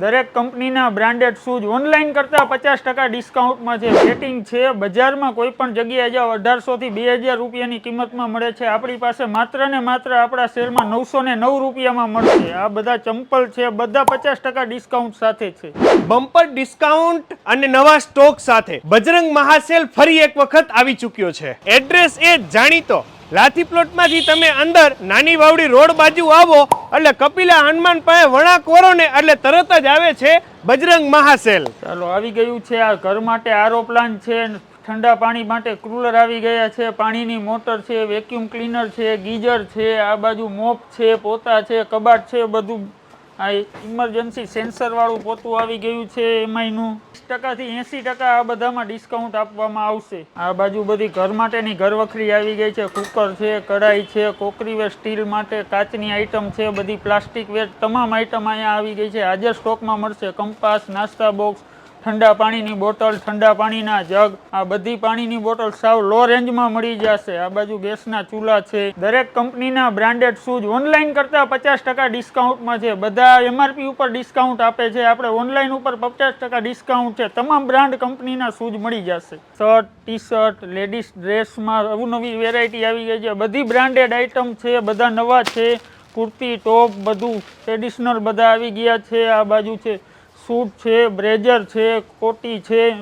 દરેક કંપનીના branded shoes online કરતાં પચાસ ટકા ડિસ્કાઉન્ટમાં છે. રેટિંગ છે. બજારમાં કોઈ પણ જગ્યાએ જાઓ, અઢારસોથી બે હજાર રૂપિયાની કિંમતમાં મળે છે. આપણી પાસે માત્ર ને માત્ર આપણા શેરમાં નવસો ને નવ રૂપિયામાં મળશે. આ બધા ચંપલ છે. બધા પચાસ ટકા ડિસ્કાઉન્ટ સાથે છે. બમ્પર ડિસ્કાઉન્ટ અને નવા સ્ટોક સાથે. બજરંગ મહાસેલ ફરી એક વખત આવી ચૂક્યો છે. એડ્રેસ એ જાણીતો લાથી પ્લોટમાંથી તમે અંદર નાની વાવડી રોડ બાજુ આવો, એટલે કપિલા હનુમાન પાસે વળાંક વરો ને એટલે તરત જ આવે છે બજરંગ મહાસેલ ચાલો, આવી ગયું છે આ ઘર માટે આરો પ્લાન છે ઠંડા પાણી માટે કુલર આવી ગયા છે, પાણીની મોટર છે વેક્યુમ ક્લીનર છે, ગીઝર છે, આ બાજુ મોપ છે, પોતા છે, કબાટ છે, બધું આ ઇમરજન્સી સેન્સર વાળું પોતું આવી ગયું છે એમાંયનું. ટકાથી એંસી ટકા આ બધામાં ડિસ્કાઉન્ટ આપવામાં આવશે. આ બાજુ બધી ઘર માટેની ઘરવખરી આવી ગઈ છે. કુકર છે, કઢાઈ છે, કોકરી વેર, સ્ટીલ માટે કાચની આઇટમ છે, બધી પ્લાસ્ટિક વેર. તમામ આઇટમ અહીંયા આવી ગઈ છે. આજે સ્ટોકમાં મળશે. કંપાસ, નાસ્તા બોક્સ ઠંડા પાણીની બોટલ, ઠંડા પાણીના જગ, આ બધી પાણીની બોટલ સાવ લો રેન્જમાં મળી જશે. આ બાજુ ગેસના ચૂલા છે. દરેક કંપનીના બ્રાન્ડેડ શૂઝ ઓનલાઈન કરતાં પચાસ ટકા ડિસ્કાઉન્ટમાં છે. બધા એમઆરપી ઉપર ડિસ્કાઉન્ટ આપે છે. આપણે ઓનલાઈન ઉપર પચાસ ટકા ડિસ્કાઉન્ટ છે. તમામ બ્રાન્ડ કંપનીના શૂઝ મળી જશે. શર્ટ ટી શર્ટ લેડીઝ ડ્રેસમાં અવનવી વેરાયટી આવી ગઈ છે. બધી બ્રાન્ડેડ આઇટમ છે. બધા નવા છે. કુર્તી, ટોપ બધું ટ્રેડિશનલ બધા આવી ગયા છે. આ બાજુ છે. સૂટ છે, બ્રેઝર છે, કોટી છે,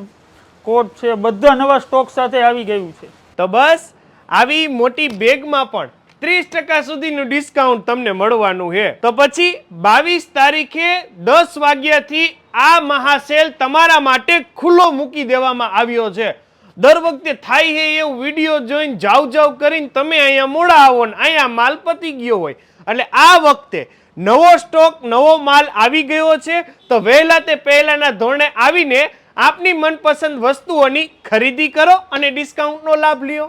કોટ છે, બધા નવા સ્ટોક સાથે આવી ગયું છે. તો બસ, આવી મોટી બેગમાં પણ ત્રીસ ટકા સુધીનું ડિસ્કાઉન્ટ તમને મળવાનું છે. તો પછી બાવીસ તારીખે દસ વાગ્યાથી આ મહાસેલ તમારા માટે ખુલ્લો મૂકી દેવામાં આવ્યો છે. દર વખતે થાય છે એવું વીડિયો જોઈને જાવ જાવ કરીને તમે અહીંયા મોડા આવો ને અહીંયા માલ પતી ગયો હોય. એટલે આ વખતે નવો સ્ટોક, નવો માલ આવી ગયો છે, તો વહેલા તે પહેલાના ધોરણે આવીને આપની મનપસંદ વસ્તુઓની ખરીદી કરો અને ડિસ્કાઉન્ટનો લાભ લ્યો.